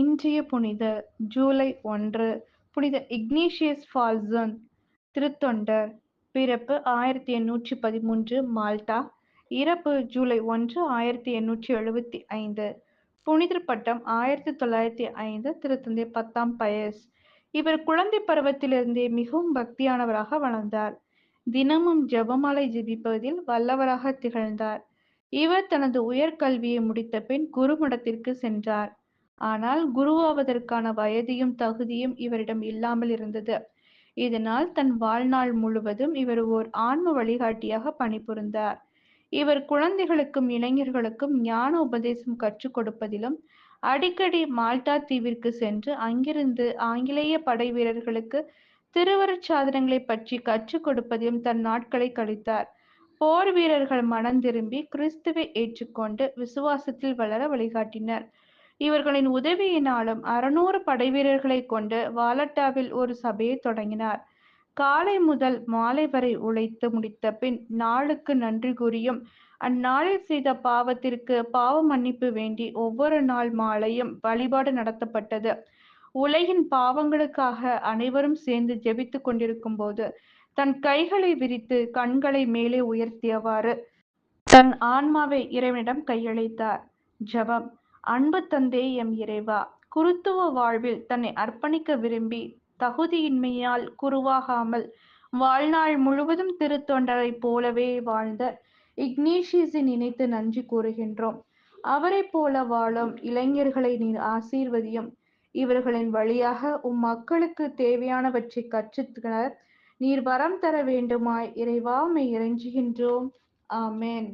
இன்றைய புனித ஜூலை ஒன்று புனித இக்னீஷியஸ் ஃபால்சன் திருத்தொண்டர் பிறப்பு ஆயிரத்தி எண்ணூற்றி பதிமூன்று மால்டா. இறப்பு ஜூலை ஒன்று ஆயிரத்தி எண்ணூற்றி எழுபத்தி ஐந்து. புனிதர் பட்டம் ஆயிரத்தி தொள்ளாயிரத்தி ஐந்து திருத்தந்தை பத்தாம் பயஸ். இவர் குழந்தை பருவத்திலிருந்தே மிகவும் பக்தியானவராக வளர்ந்தார். தினமும் ஜெபமாலை ஜெபிப்பதில் வல்லவராக திகழ்ந்தார். இவர் தனது உயர்கல்வியை முடித்த பின் குருமடத்திற்கு சென்றார். ஆனால் குருவாவதற்கான வயதையும் தகுதியும் இவரிடம் இல்லாமல் இருந்தது. இதனால் தன் வாழ்நாள் முழுவதும் இவர் ஓர் ஆன்ம வழிகாட்டியாக பணிபுரிந்தார். இவர் குழந்தைகளுக்கும் இளைஞர்களுக்கும் ஞான உபதேசம் கற்றுக் கொடுப்பதிலும் அடிக்கடி மால்டா தீவிற்கு சென்று அங்கிருந்து ஆங்கிலேய படை வீரர்களுக்கு திருவருட் சாதனங்களை பற்றி கற்றுக் கொடுப்பதிலும் தன் நாட்களை கழித்தார். போர் வீரர்கள் மனம் திரும்பி கிறிஸ்துவை ஏற்றுக்கொண்டு விசுவாசத்தில் வளர வழிகாட்டினர். இவர்களின் உதவியினாலும் அறுநூறு படைவீரர்களை கொண்டு வாலட்டாவில் ஒரு சபையை தொடங்கினார். காலை முதல் மாலை வரை உழைத்து முடித்த பின் நாளுக்கு நன்றி கூறியும் அந்நாளில் செய்த பாவத்திற்கு பாவ மன்னிப்பு வேண்டி ஒவ்வொரு நாள் மாலையும் வழிபாடு நடத்தப்பட்டது. உலகின் பாவங்களுக்காக அனைவரும் சேர்ந்து ஜெபித்துக் கொண்டிருக்கும் போது தன் கைகளை விரித்து கண்களை மேலே உயர்த்தியவாறு தன் ஆன்மாவை இறைவனிடம் கையளித்தார். ஜபம். அன்பு தந்தே எம் இறைவா குருத்துவ வாழ்வில் தன்னை அர்ப்பணிக்க விரும்பி தகுதியின்மையால் குருவாகாமல் வாழ்நாள் முழுவதும் திருத்தொண்டரை போலவே வாழ்ந்த இக்னேஷியஸை நினைத்து நன்றி கூறுகின்றோம். அவரைப் போல வாழும் இளைஞர்களை நீர் ஆசீர்வதியும். இவர்களின் வழியாக உம் மக்களுக்கு தேவையானவற்றை கற்றுத்தர நீர் வரம் தர வேண்டுமாய் இறைவாமை இறைஞ்சுகின்றோம். ஆமேன்.